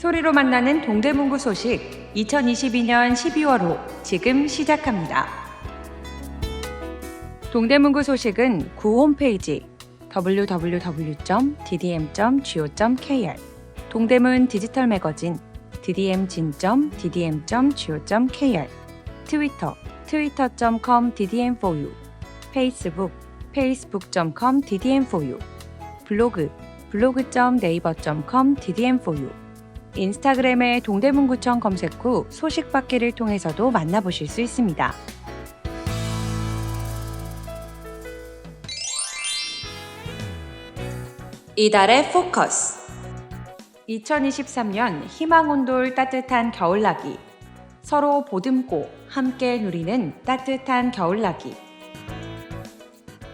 소리로 만나는 동대문구 소식 2022년 12월 호 지금 시작합니다. 동대문구 소식은 구 홈페이지 www.ddm.go.kr 동대문 디지털 매거진 ddm.ddm.go.kr 트위터 twitter.com ddm4u 페이스북 facebook.com ddm4u 블로그 블로그.네이버.com ddm4u 인스타그램의 동대문구청 검색 후 소식 받기를 통해서도 만나보실 수 있습니다. 이달의 포커스. 2023년 희망온돌 따뜻한 겨울나기. 서로 보듬고 함께 누리는 따뜻한 겨울나기.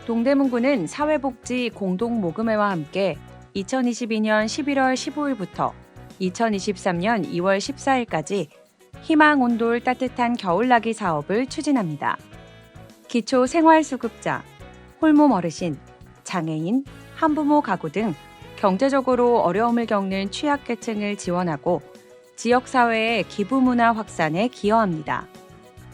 동대문구는 사회복지 공동모금회와 함께 2022년 11월 15일부터 2023년 2월 14일까지 희망 온돌 따뜻한 겨울나기 사업을 추진합니다. 기초 생활수급자, 홀몸 어르신, 장애인, 한부모 가구 등 경제적으로 어려움을 겪는 취약계층을 지원하고 지역사회의 기부 문화 확산에 기여합니다.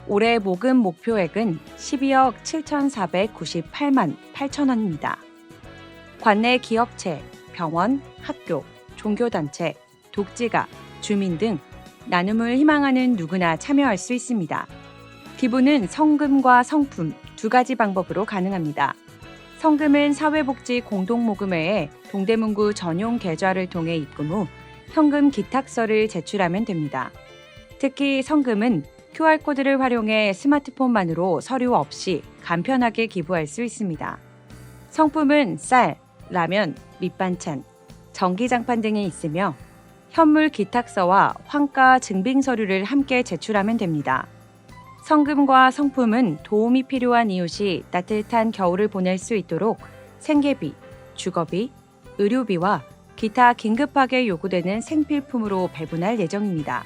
올해 모금 목표액은 12억 7,498만 8천 원입니다. 관내 기업체, 병원, 학교, 종교단체, 독지가, 주민 등 나눔을 희망하는 누구나 참여할 수 있습니다. 기부는 성금과 성품 두 가지 방법으로 가능합니다. 성금은 사회복지 공동모금회에 동대문구 전용 계좌를 통해 입금 후 현금 기탁서를 제출하면 됩니다. 특히 성금은 QR코드를 활용해 스마트폰만으로 서류 없이 간편하게 기부할 수 있습니다. 성품은 쌀, 라면, 밑반찬, 전기장판 등이 있으며 현물 기탁서와 환가 증빙 서류를 함께 제출하면 됩니다. 성금과 성품은 도움이 필요한 이웃이 따뜻한 겨울을 보낼 수 있도록 생계비, 주거비, 의료비와 기타 긴급하게 요구되는 생필품으로 배분할 예정입니다.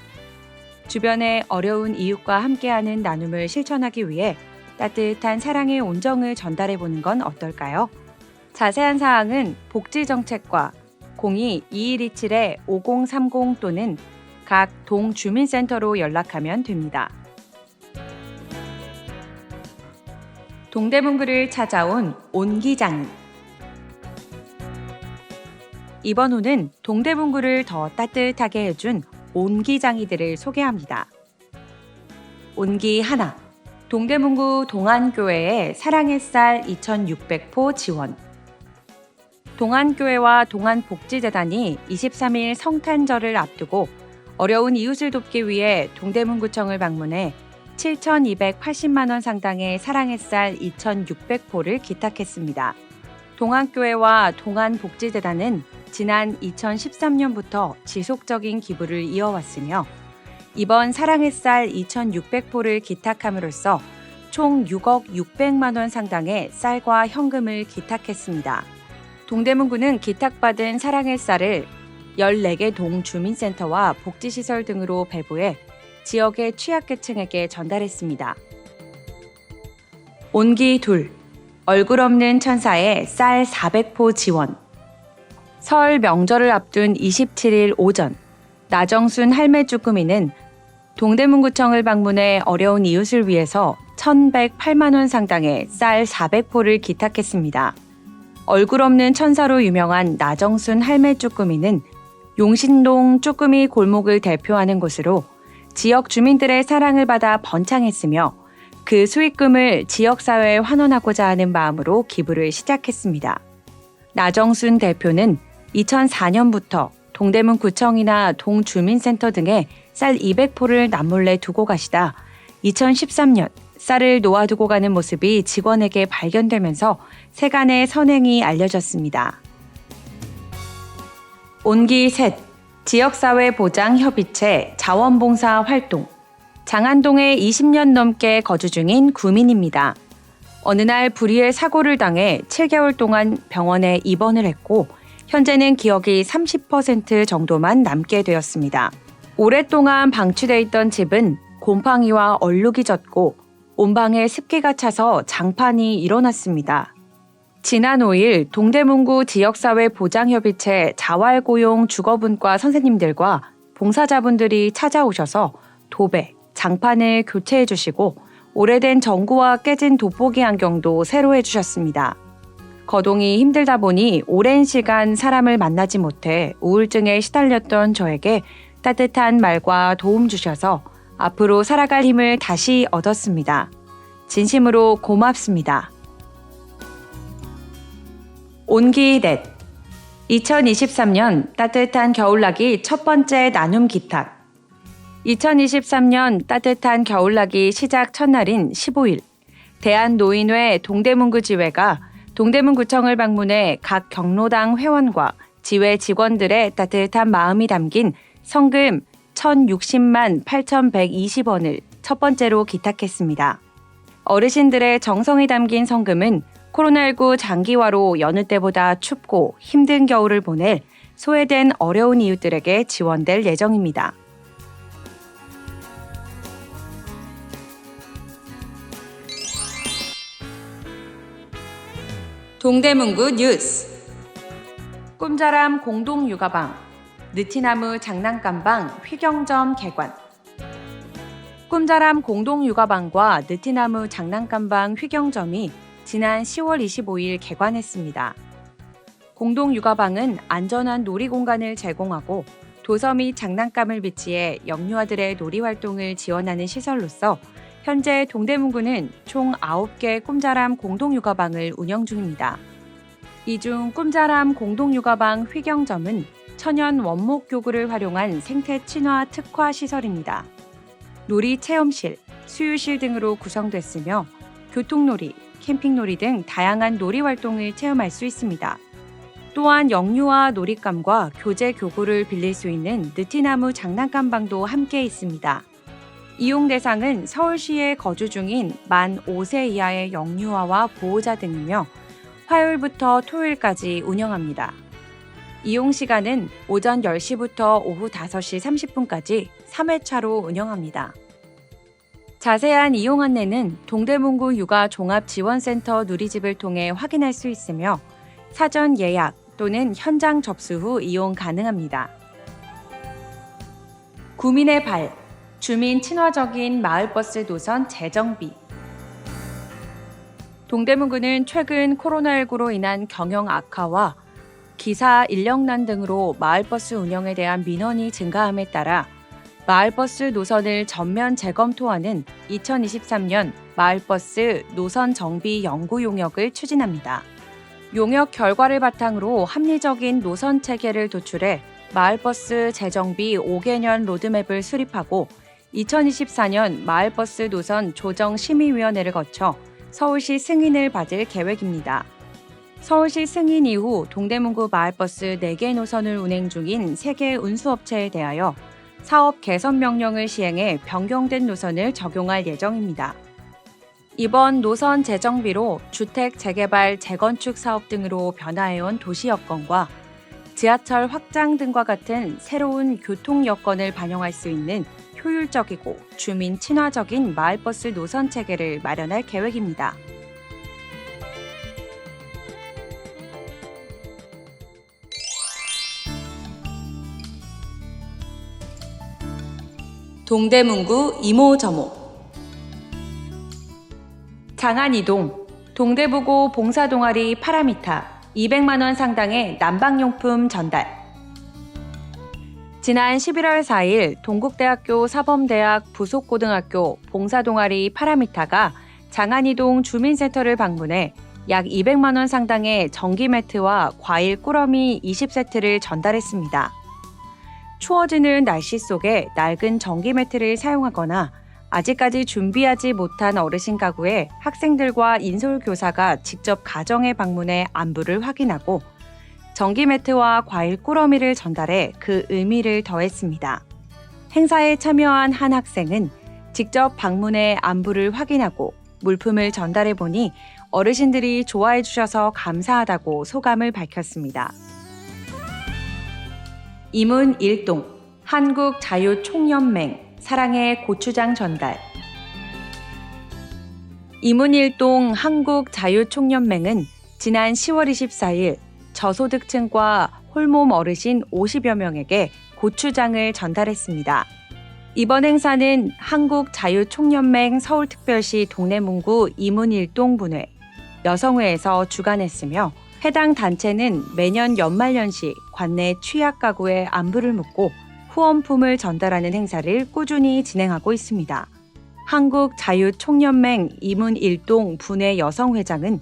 주변의 어려운 이웃과 함께하는 나눔을 실천하기 위해 따뜻한 사랑의 온정을 전달해 보는 건 어떨까요? 자세한 사항은 복지정책과 02-2127-5030 또는 각 동 주민센터로 연락하면 됩니다. 동대문구를 찾아온 온기장 이번 호는 동대문구를 더 따뜻하게 해준 온기장이들을 소개합니다. 온기 하나 동대문구 동안교회의 사랑의 쌀 2,600포 지원 동안교회와 동안복지재단이 23일 성탄절을 앞두고 어려운 이웃을 돕기 위해 동대문구청을 방문해 7,280만 원 상당의 사랑의 쌀 2,600포를 기탁했습니다. 동안교회와 동안복지재단은 지난 2013년부터 지속적인 기부를 이어왔으며 이번 사랑의 쌀 2,600포를 기탁함으로써 총 6억 600만 원 상당의 쌀과 현금을 기탁했습니다. 동대문구는 기탁받은 사랑의 쌀을 14개 동 주민센터와 복지시설 등으로 배부해 지역의 취약계층에게 전달했습니다. 온기 둘 얼굴 없는 천사의 쌀 400포 지원 설 명절을 앞둔 27일 오전 나정순 할매 쭈꾸미는 동대문구청을 방문해 어려운 이웃을 위해서 1,108만 원 상당의 쌀 400포를 기탁했습니다. 얼굴 없는 천사로 유명한 나정순 할매 쭈꾸미는 용신동 쭈꾸미 골목을 대표하는 곳으로 지역 주민들의 사랑을 받아 번창했으며 그 수익금을 지역사회에 환원하고자 하는 마음으로 기부를 시작했습니다. 나정순 대표는 2004년부터 동대문 구청이나 동주민센터 등에 쌀 200포를 남몰래 두고 가시다 2013년 쌀을 놓아두고 가는 모습이 직원에게 발견되면서 세간의 선행이 알려졌습니다. 온기 셋 지역사회 보장 협의체 자원봉사 활동 장안동에 20년 넘게 거주 중인 구민입니다. 어느 날 불의의 사고를 당해 7개월 동안 병원에 입원을 했고 현재는 기억이 30% 정도만 남게 되었습니다. 오랫동안 방치돼 있던 집은 곰팡이와 얼룩이 졌고 온방에 습기가 차서 장판이 일어났습니다. 지난 5일 동대문구 지역사회 보장협의체 자활고용 주거분과 선생님들과 봉사자분들이 찾아오셔서 도배, 장판을 교체해 주시고 오래된 전구와 깨진 돋보기 안경도 새로 해 주셨습니다. 거동이 힘들다 보니 오랜 시간 사람을 만나지 못해 우울증에 시달렸던 저에게 따뜻한 말과 도움 주셔서 앞으로 살아갈 힘을 다시 얻었습니다. 진심으로 고맙습니다. 온기 넷 2023년 따뜻한 겨울나기 첫 번째 나눔 기탁 2023년 따뜻한 겨울나기 시작 첫날인 15일 대한노인회 동대문구 지회가 동대문구청을 방문해 각 경로당 회원과 지회 직원들의 따뜻한 마음이 담긴 성금 1,060만 8,120원을 첫 번째로 기탁했습니다. 어르신들의 정성이 담긴 성금은 코로나19 장기화로 여느 때보다 춥고 힘든 겨울을 보낼 소외된 어려운 이웃들에게 지원될 예정입니다. 동대문구 뉴스 꿈자람 공동육아방 느티나무 장난감방 휘경점 개관 꿈자람 공동육아방과 느티나무 장난감방 휘경점이 지난 10월 25일 개관했습니다. 공동육아방은 안전한 놀이 공간을 제공하고 도서 및 장난감을 비치해 영유아들의 놀이 활동을 지원하는 시설로서 현재 동대문구는 총 9개 꿈자람 공동육아방을 운영 중입니다. 이 중 꿈자람 공동육아방 휘경점은 천연 원목 교구를 활용한 생태 친화 특화 시설입니다. 놀이 체험실, 수유실 등으로 구성됐으며 교통놀이, 캠핑놀이 등 다양한 놀이 활동을 체험할 수 있습니다. 또한 영유아 놀잇감과 교재 교구를 빌릴 수 있는 느티나무 장난감 방도 함께 있습니다. 이용 대상은 서울시에 거주 중인 만 5세 이하의 영유아와 보호자 등이며 화요일부터 토요일까지 운영합니다. 이용 시간은 오전 10시부터 오후 5시 30분까지 3회차로 운영합니다. 자세한 이용 안내는 동대문구 육아 종합지원센터 누리집을 통해 확인할 수 있으며 사전 예약 또는 현장 접수 후 이용 가능합니다. 구민의 발, 주민 친화적인 마을버스 노선 재정비. 동대문구는 최근 코로나19로 인한 경영 악화와 기사 인력난 등으로 마을버스 운영에 대한 민원이 증가함에 따라 마을버스 노선을 전면 재검토하는 2023년 마을버스 노선 정비 연구 용역을 추진합니다. 용역 결과를 바탕으로 합리적인 노선 체계를 도출해 마을버스 재정비 5개년 로드맵을 수립하고 2024년 마을버스 노선 조정 심의위원회를 거쳐 서울시 승인을 받을 계획입니다. 서울시 승인 이후 동대문구 마을버스 4개 노선을 운행 중인 3개 운수업체에 대하여 사업 개선 명령을 시행해 변경된 노선을 적용할 예정입니다. 이번 노선 재정비로 주택 재개발, 재건축 사업 등으로 변화해온 도시 여건과 지하철 확장 등과 같은 새로운 교통 여건을 반영할 수 있는 효율적이고 주민 친화적인 마을버스 노선 체계를 마련할 계획입니다. 동대문구 이모저모 장안이동 동대부고 봉사동아리 파라미타 200만 원 상당의 난방용품 전달 지난 11월 4일 동국대학교 사범대학 부속고등학교 봉사동아리 파라미타가 장안이동 주민센터를 방문해 약 200만 원 상당의 전기 매트와 과일 꾸러미 20세트를 전달했습니다. 추워지는 날씨 속에 낡은 전기 매트를 사용하거나 아직까지 준비하지 못한 어르신 가구에 학생들과 인솔 교사가 직접 가정에 방문해 안부를 확인하고 전기 매트와 과일 꾸러미를 전달해 그 의미를 더했습니다. 행사에 참여한 한 학생은 직접 방문해 안부를 확인하고 물품을 전달해 보니 어르신들이 좋아해 주셔서 감사하다고 소감을 밝혔습니다. 이문 일동 한국자유총연맹 사랑의 고추장 전달 이문일동 한국자유총연맹은 지난 10월 24일 저소득층과 홀몸 어르신 50여 명에게 고추장을 전달했습니다. 이번 행사는 한국자유총연맹 서울특별시 동래문구 이문일동 분회 여성회에서 주관했으며 해당 단체는 매년 연말연시 관내 취약 가구의 안부를 묻고 후원품을 전달하는 행사를 꾸준히 진행하고 있습니다. 한국자유총연맹 이문일동 분회 여성회장은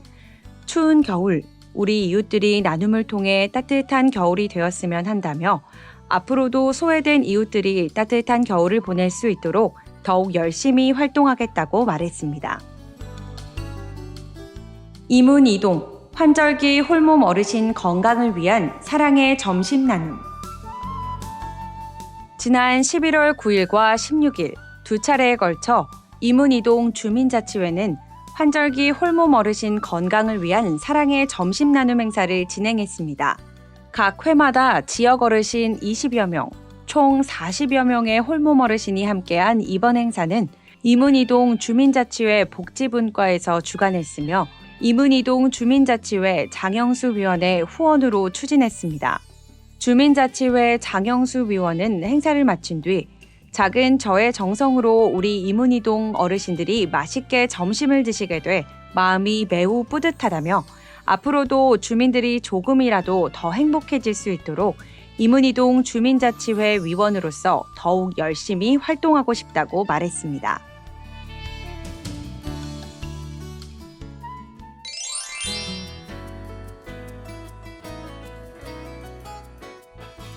추운 겨울 우리 이웃들이 나눔을 통해 따뜻한 겨울이 되었으면 한다며 앞으로도 소외된 이웃들이 따뜻한 겨울을 보낼 수 있도록 더욱 열심히 활동하겠다고 말했습니다. 이문 이동 환절기 홀몸 어르신 건강을 위한 사랑의 점심 나눔 지난 11월 9일과 16일 두 차례에 걸쳐 이문이동 주민자치회는 환절기 홀몸 어르신 건강을 위한 사랑의 점심 나눔 행사를 진행했습니다. 각 회마다 지역 어르신 20여 명, 총 40여 명의 홀몸 어르신이 함께한 이번 행사는 이문이동 주민자치회 복지분과에서 주관했으며 이문이동 주민자치회 장영수 위원의 후원으로 추진했습니다. 주민자치회 장영수 위원은 행사를 마친 뒤 작은 저의 정성으로 우리 이문이동 어르신들이 맛있게 점심을 드시게 돼 마음이 매우 뿌듯하다며 앞으로도 주민들이 조금이라도 더 행복해질 수 있도록 이문이동 주민자치회 위원으로서 더욱 열심히 활동하고 싶다고 말했습니다.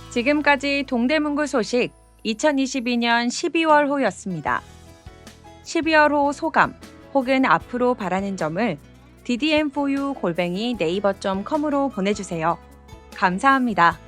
지금까지 동대문구 소식 2022년 12월 호였습니다. 12월 호 소감 혹은 앞으로 바라는 점을 ddm4u 골뱅이 네이버.com으로 보내주세요. 감사합니다.